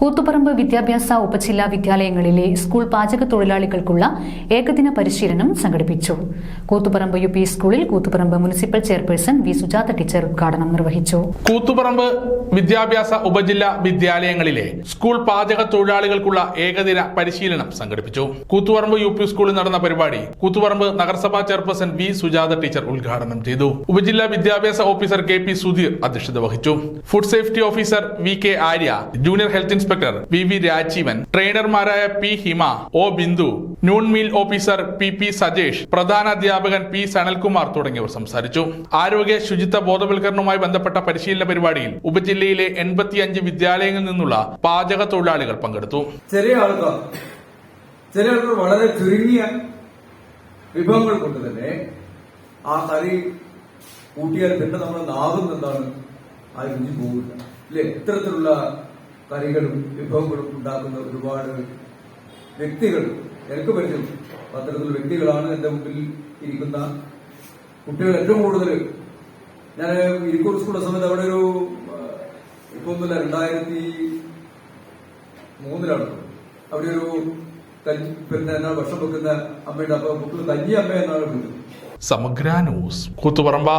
കൂത്തുപറമ്പ് വിദ്യാഭ്യാസ ഉപജില്ലാ വിദ്യാലയങ്ങളിലെ സ്കൂൾ പാചക തൊഴിലാളികൾക്കുള്ള ഏകദിന പരിശീലനം സംഘടിപ്പിച്ചു. കൂത്തുപറമ്പ് യു സ്കൂളിൽ Koothuparamba municipal chairperson V Sujatha teacher ഉദ്ഘാടനം നിർവഹിച്ചു. കൂത്തുപറമ്പ് വിദ്യാഭ്യാസ ഉപജില്ലാ വിദ്യാലയങ്ങളിലെ സ്കൂൾ പാചക തൊഴിലാളികൾക്കുള്ള ഏകദിന പരിശീലനം സംഘടിപ്പിച്ചു. കൂത്തുപറമ്പ് യു സ്കൂളിൽ നടന്ന പരിപാടി കൂത്തുപറമ്പ് നഗരസഭാ ചെയർപേഴ്സൺ വി സുജാത ടീച്ചർ ഉദ്ഘാടനം ചെയ്തു. ഉപജില്ലാ വിദ്യാഭ്യാസ ഓഫീസർ കെ പി സുധീർ അധ്യക്ഷത വഹിച്ചു. Food safety officer V K Arya junior health inspector V V Rajeevan ട്രെയിനർമാരായ P Hima O Bindu noon meal officer P P Sajesh പ്രധാന അധ്യാപകൻ പി സനൽകുമാർ തുടങ്ങിയവർ സംസാരിച്ചു. ആരോഗ്യ ശുചിത്വ ബോധവൽക്കരണവുമായി ബന്ധപ്പെട്ട പരിശീലന പരിപാടിയിൽ ഉപജില്ലയിലെ എൺപത്തിയഞ്ച് വിദ്യാലയങ്ങളിൽ നിന്നുള്ള പാചക തൊഴിലാളികൾ പങ്കെടുത്തു. ചെറിയ ആൾക്കാർ ചില ആൾക്കാർ വളരെ ചുരുങ്ങിയ വിഭവങ്ങൾ കൊണ്ട് തന്നെ ആ കറി കൂട്ടിയാൽ പിന്നെ നമ്മൾ നാവുന്നെന്താണ് ആ രുചി പോകില്ല ഇല്ല? ഇത്തരത്തിലുള്ള കറികളും വിഭവങ്ങളും ഉണ്ടാക്കുന്ന ഒരുപാട് വ്യക്തികൾ. എനിക്ക് പരിചയം. അത്തരത്തിൽ വ്യക്തികളാണ് എന്റെ മുമ്പിൽ ഇരിക്കുന്ന കുട്ടികൾ ഏറ്റവും കൂടുതൽ. ഞാൻ ഇരിക്കൂർ സ്കൂളിലെ സമയത്ത് അവിടെ ഒരു ആ, ഇപ്പൊ ഒന്നുമില്ല രണ്ടായിരത്തി മൂന്നിലാണ്. അവിടെ ഒരു പിന്നെ എന്നാ ഭക്ഷണം വെക്കുന്ന അമ്മയുടെ അപ്പൊ കുട്ടികൾ കഞ്ഞി അമ്മ എന്നാണ് സമഗ്ര ന്യൂസ് കൂത്തുപറമ്പ.